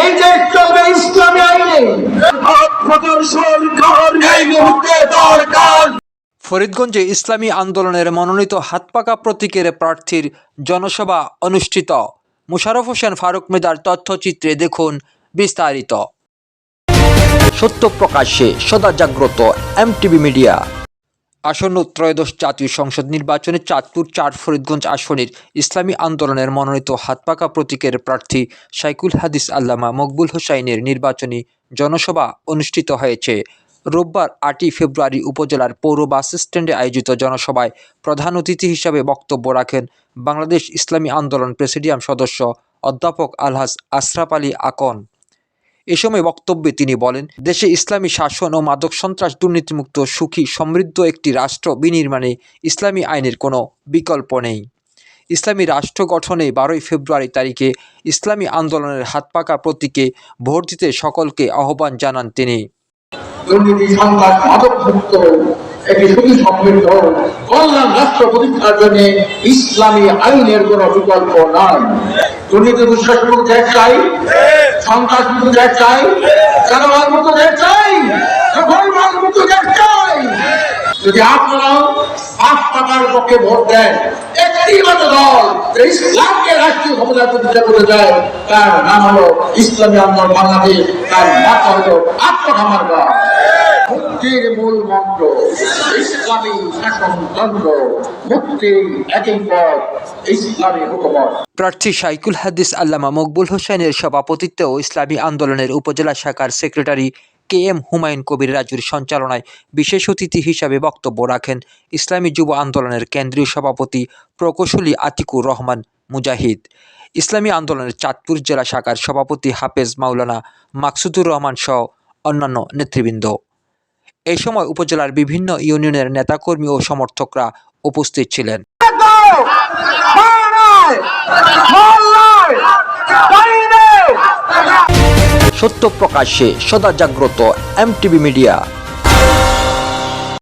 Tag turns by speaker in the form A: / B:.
A: এই চলবে ইসলামী আইনে আপনাদের সরকার এই মুহূর্তে দরকার।
B: ফরিদগঞ্জে ইসলামী আন্দোলনের মনোনীত হাতপাকা প্রতীকের প্রার্থীর জনসভা অনুষ্ঠিত। মুশারফ হোসেন ফারুক মেদার তথ্যচিত্রে দেখুন বিস্তারিত। সত্য প্রকাশ্যে সদা জাগ্রত এমটিভি মিডিয়া। আসন্ন ত্রয়োদশ জাতীয় সংসদ নির্বাচনে চাঁদপুর চার ফরিদগঞ্জ আসনের ইসলামী আন্দোলনের মনোনীত হাতপাকা প্রতীকের প্রার্থী সাইকুল হাদিস আল্লামা মকবুল হোসাইনের নির্বাচনী জনসভা অনুষ্ঠিত হয়েছে। রোববার আটই ফেব্রুয়ারি উপজেলার পৌর বাস স্ট্যান্ডে আয়োজিত জনসভায় প্রধান অতিথি হিসাবে বক্তব্য রাখেন বাংলাদেশ ইসলামী আন্দোলন প্রেসিডিয়াম সদস্য অধ্যাপক আলহাজ আশরাফ আলী আকন। এ সময় বক্তব্যে তিনি বলেন, দেশে ইসলামী শাসন ও মাদক সন্ত্রাস দুর্নীতিমুক্ত সুখী সমৃদ্ধ একটি রাষ্ট্র বিনির্মাণে ইসলামী আইনের কোনো বিকল্প নেই। ইসলামী রাষ্ট্র গঠনে বারোই ফেব্রুয়ারি তারিখে ইসলামী আন্দোলনের হাতপাকা প্রতীকে ভোট দিতে সকলকে আহ্বান জানান তিনি।
A: ইসলামী আইনের বিকল্প নাই। দুর্নীতি চাই সন্ত্রাস মুক্ত চাই, কারবার মুক্ত চাই চাই। যদি আপনারাও পাঁচ টাকার পক্ষে ভোট দেন, একটি মাত্র দল ইসলামকে রাষ্ট্রীয় ক্ষমতা প্রতিষ্ঠা করতে চায় তার নাম হলো ইসলামী আন্দোলন বাংলাদেশ, তার মাথা হলো আত্মখামার মুক্তির মূল মন্ত্র, ইসলামী শাসনতন্ত্র মুক্তির একই পথ, ইসলামী হুকুমত।
B: প্রার্থী সাইকুল হাদিস আল্লামা মকবুল হোসেনের সভাপতিত্বে ইসলামী আন্দোলনের উপজেলা শাখার secretary K M Humayun Kabir রাজুর সঞ্চালনায় বিশেষ অতিথি হিসাবে বক্তব্য রাখেন ইসলামী যুব আন্দোলনের কেন্দ্রীয় সভাপতি প্রকৌশলী আতিকুর রহমান মুজাহিদ। ইসলামী আন্দোলনের চাঁদপুর জেলা শাখার সভাপতি হাফেজ মাওলানা মাকসুদুর রহমান সহ অন্যান্য নেতৃবৃন্দ। এই সময় উপজেলার বিভিন্ন ইউনিয়নের নেতাকর্মী ও সমর্থকরা উপস্থিত ছিলেন। সত্য প্রকাশ্যে সদা জাগ্রত এমটিভি মিডিয়া।